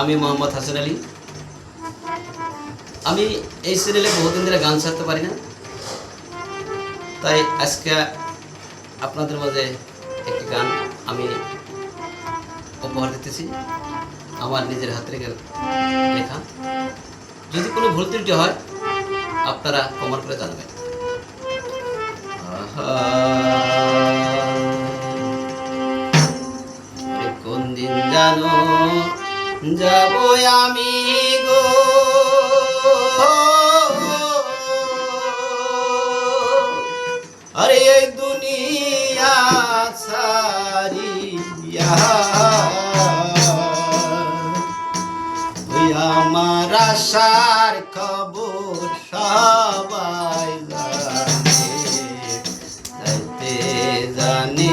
আমি মোহাম্মদ হাসান আলী। আমি এই চ্যানেলে বহুদিন ধরে গান ছাড়তে পারি না। তাই আজকে আপনাদের মাঝে একটি গান আমি উপহার দিতেছি। আমার নিজের হাতে লেখা। যদি কোনো ভুল ত্রুটি হয়, আপনারা কমার করে জানবেন। কোন দিন জানো যাব আমি গো। আরে এই দুনিয়া সারিয়া আমার আশার খবর সবাই জানে। জানে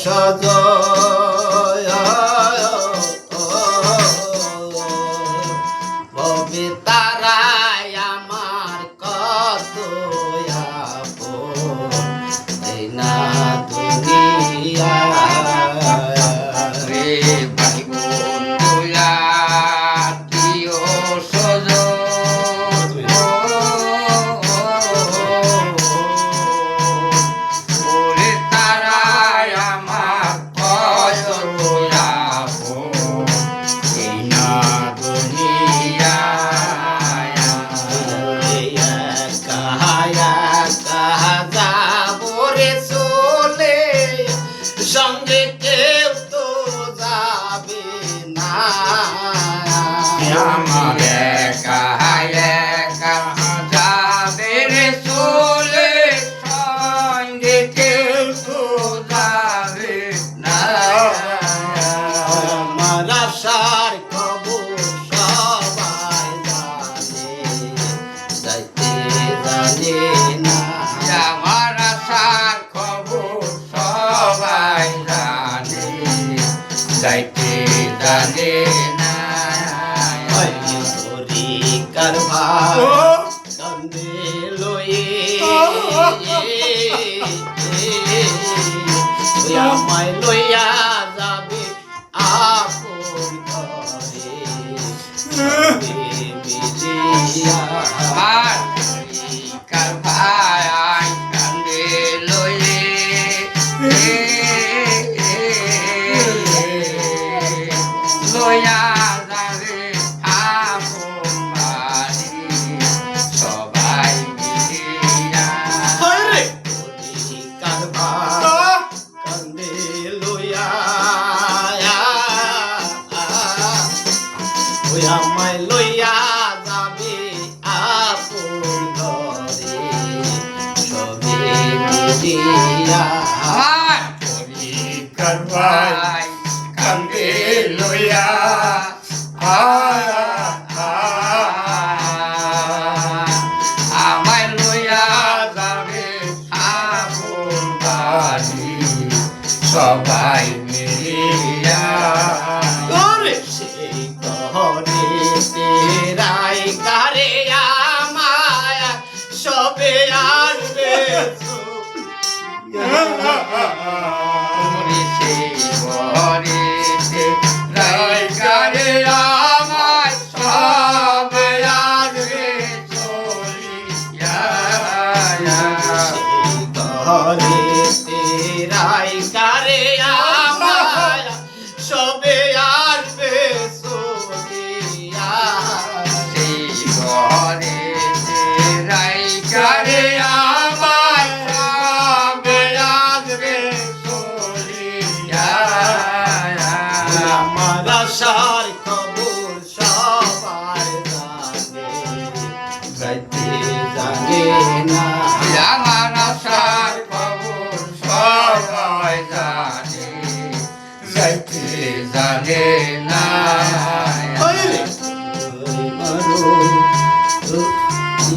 প্রিয় কেউ তো যাবে না। আমার যাইতে জানে না হরি ও লইয়া করি কারবাই কান্দে লইয়া। আমায় লইয়া যাবে আগুন সবাই জাগে না। জানার আশার খবর সবাই জানে জানে না।